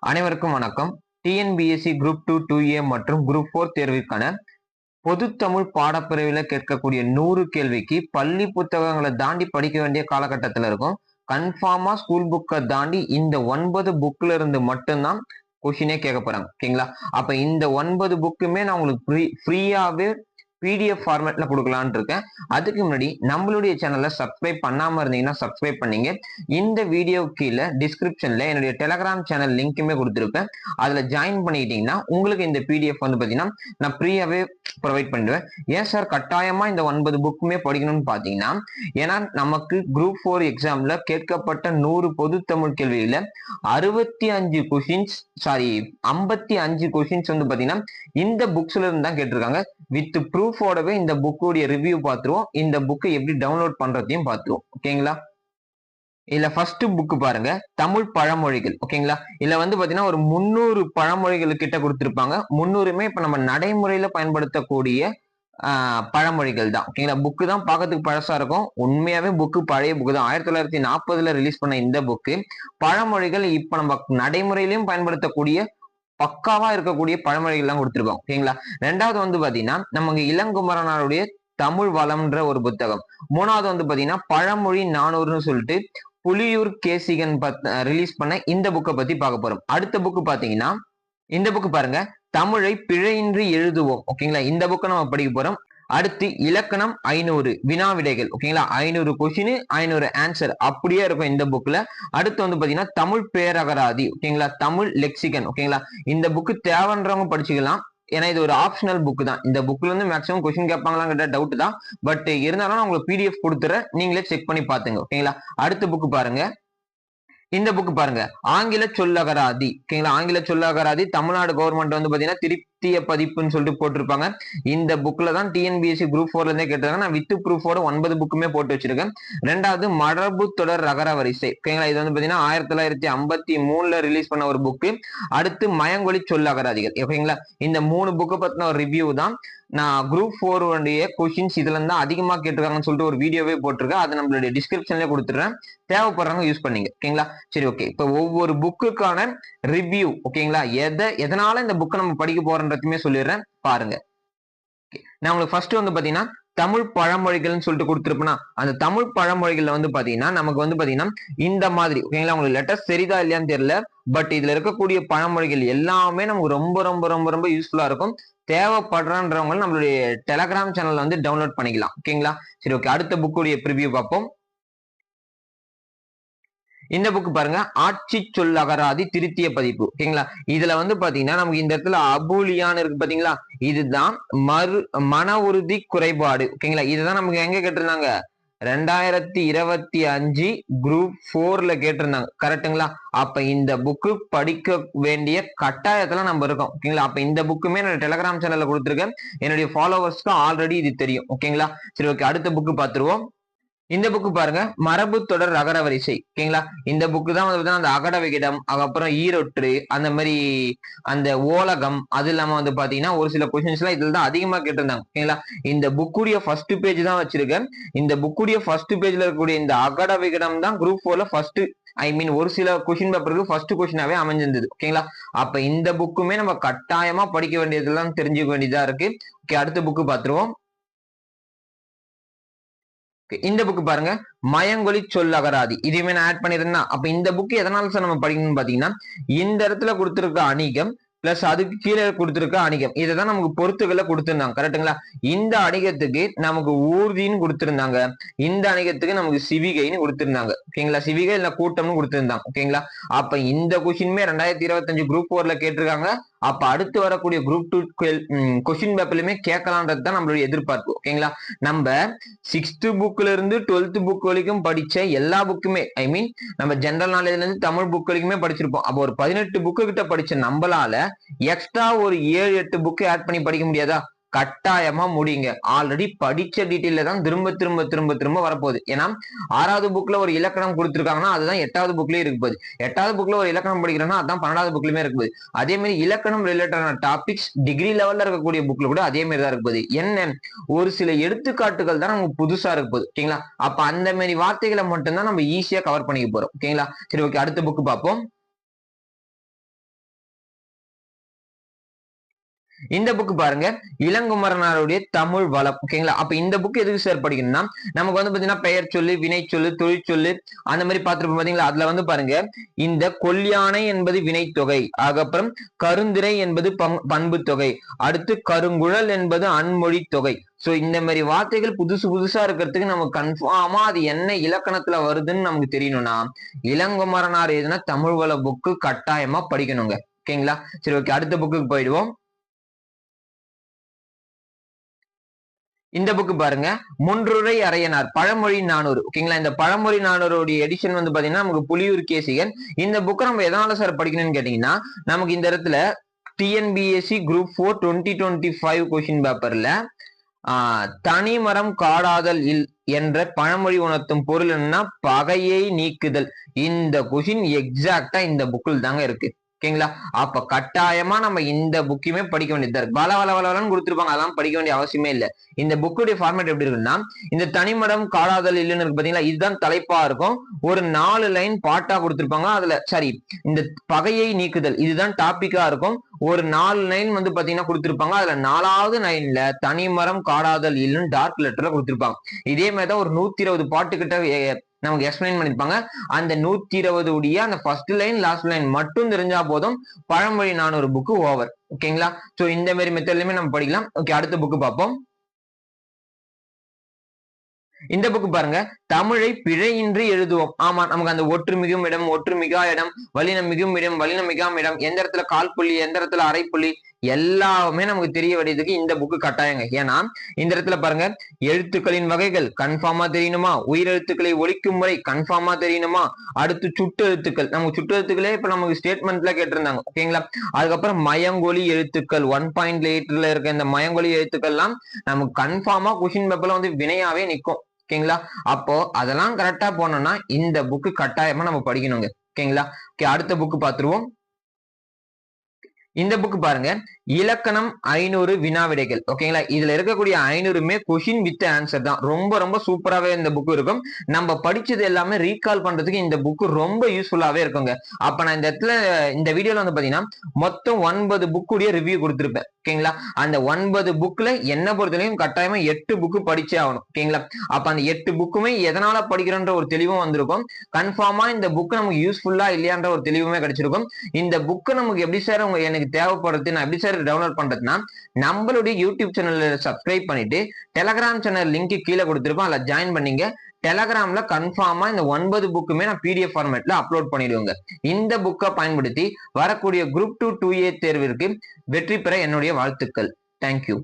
அனைவருக்கும் வணக்கம். TNPSC group two two A மற்றும் குரூப் ஃபோர் தேர்விற்கான பொதுத்தமிழ் பாடப்பிரிவில் கேட்கக்கூடிய நூறு கேள்விக்கு பள்ளி புத்தகங்களை தாண்டி படிக்க வேண்டிய காலகட்டத்தில் இருக்கும். கன்ஃபார்மா ஸ்கூல் புக்கை தாண்டி இந்த ஒன்பது புக்ல இருந்து மட்டும்தான் கொஷினே கேட்க போறாங்க. ஓகேங்களா? அப்ப இந்த ஒன்பது புக்குமே நான் உங்களுக்கு ஃப்ரீ ஃப்ரீயாவே பிடிஎஃப் ஃபார்மேட்ல கொடுக்கலான்னு இருக்கேன். அதுக்கு முன்னாடி நம்மளுடைய சேனலை சப்ஸ்கிரைப் பண்ணாம இருந்தீங்கன்னா சப்ஸ்கிரைப் பண்ணீங்க. இந்த வீடியோ கீழே டிஸ்கிரிப்ஷன்ல என்னுடைய டெலகிராம் சேனல் லிங்க்குமே கொடுத்துருப்பேன். அதுல ஜாயின் பண்ணிக்கிட்டீங்கன்னா உங்களுக்கு இந்த பிடிஎஃப் வந்து பாத்தீங்கன்னா நான் ஃப்ரீயாவே ப்ரொவைட் பண்ணிடுவேன். ஏன் சார் கட்டாயமா இந்த ஒன்பது புக்குமே படிக்கணும்னு பாத்தீங்கன்னா ஏன்னா நமக்கு குரூப் ஃபோர் எக்ஸாம்ல கேட்கப்பட்ட நூறு பொது தமிழ் கேள்வியில அறுபத்தி அஞ்சு கொஷின்ஸ் சாரி ஐம்பத்தி அஞ்சு கொஷின்ஸ் வந்து பாத்தீங்கன்னா இந்த புக்ஸ்ல இருந்து தான் கேட்டிருக்காங்க. வித் ப்ரூஃபோடவே இந்த புக்கோடைய ரிவ்யூ பார்த்துருவோம். இந்த புக்கை எப்படி டவுன்லோட் பண்றதையும் பார்த்துருவோம். ஓகேங்களா இதில் ஃபர்ஸ்ட் புக்கு பாருங்க. தமிழ் பழமொழிகள். ஓகேங்களா இதில் வந்து பார்த்தீங்கன்னா ஒரு முந்நூறு பழமொழிகள் கிட்ட கொடுத்துருப்பாங்க. முந்நூறுமே இப்போ நம்ம நடைமுறையில் பயன்படுத்தக்கூடிய பழமொழிகள் தான். ஓகேங்களா புக்கு தான் பார்க்கறதுக்கு பழசா இருக்கும். உண்மையாவே புக்கு பழைய புக்கு தான். ஆயிரத்தி தொள்ளாயிரத்தி நாற்பதுல ரிலீஸ் பண்ண இந்த புக்கு பழமொழிகள் இப்போ நம்ம நடைமுறையிலையும் பயன்படுத்தக்கூடிய பக்காவா இருக்கக்கூடிய பழமொழிகள் எல்லாம் ஓகேங்களா ரெண்டாவது வந்து பாத்தீங்கன்னா நமக்கு இளங்குமரனாருடைய தமிழ் வளம்ன்ற ஒரு புத்தகம். மூணாவது வந்து பாத்தீங்கன்னா பழமொழி நானூறுன்னு சொல்லிட்டு புலியூர் கேசிகன் ரிலீஸ் பண்ண இந்த புக்கை பத்தி பார்க்க போறோம். அடுத்த புக்கு பாத்தீங்கன்னா இந்த புக்கு பாருங்க தமிழை பிழையின்றி எழுதுவோம். ஓகேங்களா? இந்த புக்கை நம்ம படிக்க போறோம். அடுத்து இலக்கணம் ஐநூறு வினா விடைகள் ஓகேங்களா ஐநூறு கொஸ்டின் ஐநூறு ஆன்சர் அப்படியே இருக்கும் இந்த புக்ல அடுத்து வந்து பாத்தீங்கன்னா தமிழ் பேரகராதி ஓகேங்களா தமிழ் லெக்சிகன் ஓகேங்களா இந்த புக்கு தேவைன்றவங்க படிச்சுக்கலாம். ஏன்னா இது ஒரு ஆப்ஷனல் புக் தான். இந்த புக்ல இருந்து மேக்ஸிமம் கொஸ்டின் கேட்பாங்களாங்கிற டவுட் தான். பட் இருந்தாலும் நான் உங்களுக்கு பிடிஎஃப் கொடுத்துறேன். நீங்களே செக் பண்ணி பாத்துங்க ஓகேங்களா அடுத்த புக் பாருங்க. இந்த புக் பாருங்க. ஆங்கில சொல்லகராதி ஓகேங்களா ஆங்கில சொல்லகராதி தமிழ்நாடு கவர்மெண்ட் வந்து பாத்தீங்கன்னா வித்திய பதிப்புன்னு சொல்லிட்டு போட்டிருப்பாங்க. இந்த புக்ல தான் டிஎன்பிஎஸ்சி குரூப் ஃபோர்ல இருந்தே கேட்டிருக்காங்க. நான் வித்து ப்ரூஃபோட ஒன்பது புக்குமே போட்டு வச்சிருக்கேன். ரெண்டாவது மரபு தொடர் ரகர வரிசை. ஓகேங்களா இது வந்து பாத்தீங்கன்னா ஆயிரத்தி தொள்ளாயிரத்தி ஐம்பத்தி மூணுல ரிலீஸ் பண்ண ஒரு புக்கு அடுத்து மயங்கொழி சொல் அகராதிகள். ஓகேங்களா இந்த மூணு புக்கை பத்தின ஒரு ரிவ்யூ தான். நான் குரூப் ஃபோர் உடைய கொஷின்ஸ் இதுல இருந்து அதிகமா கேட்டிருக்காங்கன்னு சொல்லிட்டு ஒரு வீடியோவே போட்டிருக்கேன். அது நம்மளுடைய டிஸ்கிரிப்ஷன்ல கொடுத்துறேன் தேவைப்படுறவங்க யூஸ் பண்ணீங்க. ஓகேங்களா சரி ஓகே இப்போ ஒவ்வொரு புக்குக்கான ரிவ்யூ ஓகேங்களா எதை எதனால இந்த புக்கை நம்ம படிக்க போறோன்றதுமே சொல்லிடுறேன். பாருங்க. நான் உங்களுக்கு ஃபர்ஸ்ட் வந்து பாத்தீங்கன்னா தமிழ் பழமொழிகள்னு சொல்லிட்டு கொடுத்துருப்பேன்னா அந்த தமிழ் பழமொழிகள்ல வந்து பாத்தீங்கன்னா நமக்கு வந்து பாத்தீங்கன்னா இந்த மாதிரி ஓகேங்களா உங்களுக்கு லெட்டர்ஸ் தெரியுதா இல்லையான்னு தெரியல பட் இதுல இருக்கக்கூடிய பழமொழிகள் எல்லாமே நமக்கு ரொம்ப ரொம்ப ரொம்ப ரொம்ப யூஸ்ஃபுல்லா இருக்கும். தேவைப்படுறன்றவங்க நம்மளுடைய டெலகிராம் சேனல்ல வந்து டவுன்லோட் பண்ணிக்கலாம். ஓகேங்களா சரி ஓகே அடுத்த புக்குடைய ப்ரிவியூ பார்ப்போம். இந்த புக் பாருங்க. ஆட்சி சொல் அகராதி திருத்திய பதிப்பு. ஓகேங்களா? இதுல வந்து பாத்தீங்கன்னா நமக்கு இந்த இடத்துல அபூலியான்னு இருக்கு பாத்தீங்களா? இதுதான் மறு மன உறுதி குறைபாடு. ஓகேங்களா? இதுதான் நமக்கு எங்க கேட்டிருந்தாங்க? ரெண்டாயிரத்தி இருபத்தி அஞ்சு குரூப் ஃபோர்ல கேட்டிருந்தாங்க. கரெக்ட்டுங்களா அப்ப இந்த புக்கு படிக்க வேண்டிய கட்டாயத்துல நம்ம இருக்கோம். ஓகேங்களா? அப்ப இந்த புக்குமே என்னோட டெலகிராம் சேனல்ல கொடுத்துருக்கேன். என்னுடைய ஃபாலோவர்ஸ்க்கு ஆல்ரெடி இது தெரியும். ஓகேங்களா? சரி ஓகே அடுத்த புக்கு பார்த்துருவோம். இந்த புக்கு பாருங்க. மரபு தொடர் அகர வரிசை ஓகேங்களா? இந்த புக்கு தான் வந்து பார்த்தீங்கன்னா அந்த அகட விகிடம் அதுக்கப்புறம் ஈரொற்று அந்த மாதிரி அந்த ஓலகம் அது இல்லாம வந்து பாத்தீங்கன்னா ஒரு சில கொஸ்டின்ஸ் எல்லாம் இதுல தான் அதிகமா கேட்டிருந்தாங்க. ஓகேங்களா? இந்த புக்குடைய ஃபர்ஸ்ட் பேஜ் தான் வச்சிருக்கேன். இந்த புக்குடைய ஃபர்ஸ்ட் பேஜ்ல இருக்கக்கூடிய இந்த அகட விகிடம் தான் குரூப் ஃபோர்ல ஃபர்ஸ்ட் ஐ மீன் ஒரு சில கொஸ்டின் பேப்பருக்கு ஃபர்ஸ்ட் கொஸ்டினாவே அமைஞ்சிருந்தது. ஓகேங்களா? அப்ப இந்த புக்குமே நம்ம கட்டாயமா படிக்க வேண்டியதெல்லாம் தெரிஞ்சுக்க வேண்டியதா இருக்கு. ஓகே அடுத்த புக்கு பார்த்துருவோம் இந்த புக் பாருங்க. மயங்கொலி சொல்லகராதி இதுவுமே நான் ஆட் பண்ணியிருந்தேன் அப்ப இந்த புக் எதனால சார் நம்ம படிக்கணும்னு பாத்தீங்கன்னா இந்த இடத்துல கொடுத்திருக்க அணிகம் பிளஸ் அதுக்கு கீழே கொடுத்துருக்க அணிகம். இதை தான் நமக்கு பொறுத்துக்களை கொடுத்துருந்தாங்க. கரெக்ட்டுங்களா இந்த அணிகத்துக்கு நமக்கு ஊர்தின்னு கொடுத்துருந்தாங்க. இந்த அணிகத்துக்கு நமக்கு சிவிகைன்னு கொடுத்துருந்தாங்க. ஓகேங்களா சிவிகை இல்லை கூட்டம்னு கொடுத்துருந்தாங்க. ஓகேங்களா அப்ப இந்த கொஷின்மே ரெண்டாயிரத்தி இருபத்தஞ்சு குரூப் ஃபோர்ல கேட்டிருக்காங்க. அப்ப அடுத்து வரக்கூடிய குரூப் டூ கொஸ்டின் பேப்பர்லயுமே கேட்கலான்றது தான் நம்மளுடைய எதிர்பார்ப்பு. ஓகேங்களா நம்ம சிக்ஸ்த் புக்ல இருந்து டுவெல்த் புக் வரைக்கும் படிச்ச எல்லா புக்குமே ஐ மீன் நம்ம ஜென்ரல் நாலேஜ்ல இருந்து தமிழ் புக் வரைக்குமே படிச்சிருப்போம். அப்போ ஒரு பதினெட்டு புக்கு கிட்ட படிச்ச நம்மளால எக்ஸ்ட்ரா ஒரு ஏழு எட்டு புக்கு ஆட் பண்ணி படிக்க முடியாதா? கட்டாயமா முடியுங்க. ஆல்ரெடி படிச்ச டீட்டெயில தான் திரும்ப திரும்ப திரும்ப திரும்ப வரப்போகுது. ஏன்னா ஆறாவது புக்ல ஒரு இலக்கணம் கொடுத்துருக்காங்கன்னா அதுதான் எட்டாவது புக்லயே இருக்கு போகுது. எட்டாவது புக்ல ஒரு இலக்கணம் படிக்கிறோம்னா அதான் பன்னெண்டாவது புக்லயுமே இருக்கு போகுது. அதே மாதிரி இலக்கணம் ரிலேட்டடான டாபிக்ஸ் டிகிரி லெவல்ல இருக்கக்கூடிய புக்ல கூட அதே மாதிரி தான் இருக்கு போகுது. என்ன? ஒரு சில எடுத்துக்காட்டுகள் தான் நமக்கு புதுசா இருக்கு போகுது. ஓகேங்களா? அப்ப அந்த மாதிரி வார்த்தைகளை மட்டும்தான் நம்ம ஈஸியா கவர் பண்ணிக்க போறோம். ஓகேங்களா? சரி ஓகே அடுத்த புக் பார்ப்போம். இந்த புக் பாருங்க. இளங்குமரனாருடைய தமிழ் வளம். ஓகேங்களா அப்ப இந்த புக் எதுக்கு சார் படிக்கணும்னா நமக்கு வந்து பாத்தீங்கன்னா பெயர் சொல்லு வினை சொல்லு தொழில் சொல்லு அந்த மாதிரி பார்த்துருப்போம் பாத்தீங்களா? அதுல வந்து பாருங்க. இந்த கொல்யானை என்பது வினைத்தொகை அதுக்கப்புறம் கருந்திரை என்பது பண்பு தொகை. அடுத்து கருங்குழல் என்பது அன்மொழி தொகை. சோ இந்த மாதிரி வார்த்தைகள் புதுசு புதுசா இருக்கிறதுக்கு நமக்கு கன்ஃபார்மா அது என்ன இலக்கணத்துல வருதுன்னு நமக்கு தெரியணும்னா இளங்குமரனார் எதுனா தமிழ் வள புக்கு கட்டாயமா படிக்கணுங்க. ஓகேங்களா சரி ஓகே அடுத்த புக்குக்கு போயிடுவோம். இந்த புக்கு பாருங்க. முன்றுரை அரையனார் பழமொழி நானூறு. ஓகேங்களா இந்த பழமொழி நானூறுடைய எடிஷன் வந்து பாத்தீங்கன்னா நமக்கு புலியூர் கேசிகன். இந்த புக்கை நம்ம எதனால சார் படிக்கணும்னு கேட்டீங்கன்னா நமக்கு இந்த இடத்துல TNPSC group four twenty twenty five question பேப்பர்ல தனிமரம் காடாதல் இல் என்ற பழமொழி உணர்த்தும் பொருள் என்னன்னா பகையை நீக்குதல். இந்த கொஷின் எக்ஸாக்டா இந்த புக்கில் தாங்க இருக்கு. ஓகேங்களா? அப்ப கட்டாயமா நம்ம இந்த புக்கையுமே படிக்க வேண்டியதா இருக்கு. வள வள வளன்னு கொடுத்துருப்பாங்க. அதெல்லாம் படிக்க வேண்டிய அவசியமே இல்லை. இந்த புக்குடைய ஃபார்மேட் எப்படி இருக்குன்னா இந்த தனிமடம் காடாதல் இல்லைன்னு இருக்கு பாத்தீங்களா? இதுதான் தலைப்பா இருக்கும். ஒரு நாலு லைன் பாட்டா கொடுத்துருப்பாங்க. அதுல சாரி இந்த பகையை நீக்குதல் இதுதான் டாபிக்கா இருக்கும். ஒரு நாலு லைன் வந்து பாத்தீங்கன்னா கொடுத்துருப்பாங்க. அதுல நாலாவது லைன்ல தனிமரம் காடாதல் இல்லைன்னு டார்க் லெட்டர்ல கொடுத்துருப்பாங்க. இதே மாதிரி தான் ஒரு நூத்தி இருபது பாட்டு கிட்ட நமக்கு எக்ஸ்பிளைன் பண்ணிருப்பாங்க அந்த நூத்தி இருபது உடைய அந்த ஃபர்ஸ்ட் லைன் லாஸ்ட் லைன் மட்டும் தெரிஞ்சா போதும். பழமொழி நானூறு புக்கு ஓவர் ஓகேங்களா சோ இந்த மாதிரி மெத்தட்லயுமே நம்ம படிக்கலாம். ஓகே அடுத்த புக்கு பார்ப்போம். இந்த புக்கு பாருங்க. தமிழை பிழையின்றி எழுதுவோம். ஆமா நமக்கு அந்த ஒற்று மிகும் இடம் ஒற்று மிகா இடம் வலினம் மிகும் இடம் வலினம் மிகாம் இடம் எந்த இடத்துல கால் புள்ளி எந்த இடத்துல அரை புள்ளி எல்லாமே நமக்கு தெரிய வேண்டியதுக்கு இந்த புக்கு கட்டாயங்க. ஏன்னா இந்த இடத்துல பாருங்க எழுத்துக்களின் வகைகள் கன்ஃபார்மா தெரியணுமா? உயிரெழுத்துக்களை ஒழிக்கும் முறை கன்ஃபார்மா தெரியணுமா? அடுத்து சுட்டு எழுத்துக்கள். நமக்கு சுட்டு எழுத்துக்களே இப்ப நமக்கு ஸ்டேட்மெண்ட்ல கேட்டிருந்தாங்க. ஓகேங்களா அதுக்கப்புறம் மயங்கொலி எழுத்துக்கள். ஒன் பாயிண்ட் எயிட்ல இருக்க இந்த மயங்கொலி எழுத்துக்கள்லாம் நமக்கு கன்ஃபார்மா கொஷின் பேப்பர்ல வந்து வினையாவே நிற்கும் ஓகேங்களா அப்போ அதெல்லாம் கரெக்டா போனோம்னா இந்த புக்கு கட்டாயமா நம்ம படிக்கணுங்க. ஓகேங்களா ஓகே அடுத்த புக்கு பார்த்துருவோம். புக் பாருங்க. இலக்கணம் ஐநூறு வினாவிடைகள். ஓகேங்களா இதுல இருக்கக்கூடிய ஐநூறுமே கொஷின் வித் ஆன்சர் தான். ரொம்ப ரொம்ப சூப்பராகவே இந்த புக் இருக்கும். நம்ம படிச்சது எல்லாமே ரீகால் பண்றதுக்கு இந்த புக் ரொம்ப யூஸ்ஃபுல்லாவே இருக்குங்க. அப்ப நான் இந்த இடத்துல இந்த வீடியோல வந்து பாத்தீங்கன்னா மொத்தம் ஒன்பது புக்குடைய ரிவ்யூ கொடுத்துருப்பேன். ஓகேங்களா அந்த ஒன்பது புக்ல என்ன பொறுத்தவரையும் கட்டாயமா எட்டு புக்கு படிச்சே ஆகணும். ஓகேங்களா அப்ப அந்த எட்டு புக்குமே எதனால படிக்கிறோன்ற ஒரு தெளிவும் வந்திருக்கும். கன்ஃபார்மா இந்த புக் நமக்கு யூஸ்ஃபுல்லா இல்லையான்ற ஒரு தெளிவுமே கிடைச்சிருக்கும். இந்த புக்கு நமக்கு எப்படி சார் உங்க எனக்கு தேவைப்படுறது நான் எப்படி சார் டவுன்லோட் பண்றதுன்னா நம்மளுடைய யூடியூப் சேனல்ல சப்ஸ்கிரைப் பண்ணிட்டு டெலகிராம் சேனல் லிங்க் கீழே கொடுத்துருப்போம் அதில் ஜாயின் பண்ணீங்க. டெலகிராம்ல கன்ஃபார்மா இந்த ஒன்பது புக்குமே நான் பிடிஎஃப் ஃபார்மேட்ல அப்லோட் பண்ணிடுவேங்க. இந்த புக்கை பயன்படுத்தி வரக்கூடிய குரூப் டூ டூ ஏ தேர்விற்கு வெற்றி பெற என்னுடைய வாழ்த்துக்கள். தேங்க்யூ